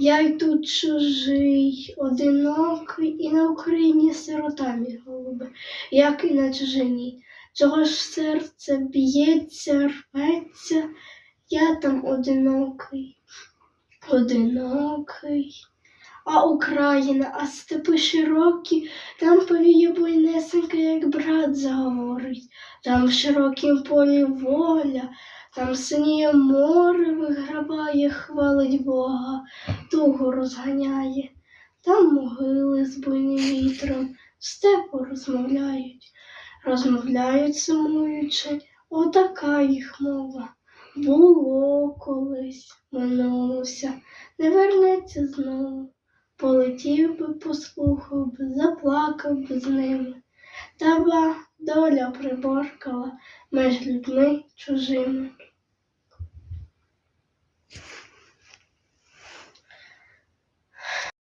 Я й тут чужий, одинокий, і на Україні сирота мій голубе, як і на чужині. Чого ж серце б'ється, рветься, я там одинокий, одинокий. А Україна, а степи широкі, там повіє буйнесенька, як брат заговорить, там в широкім полі воля, там синіє море виграбає, хвалить Бога, тугу розганяє, там могили з буйним вітром, степу розмовляють, розмовляють сумуючи, отака їх мова. Було колись, минулося, не вернеться знову. Полетів би, послухав би, заплакав би з ними. Та ба доля приборкала меж людьми чужими.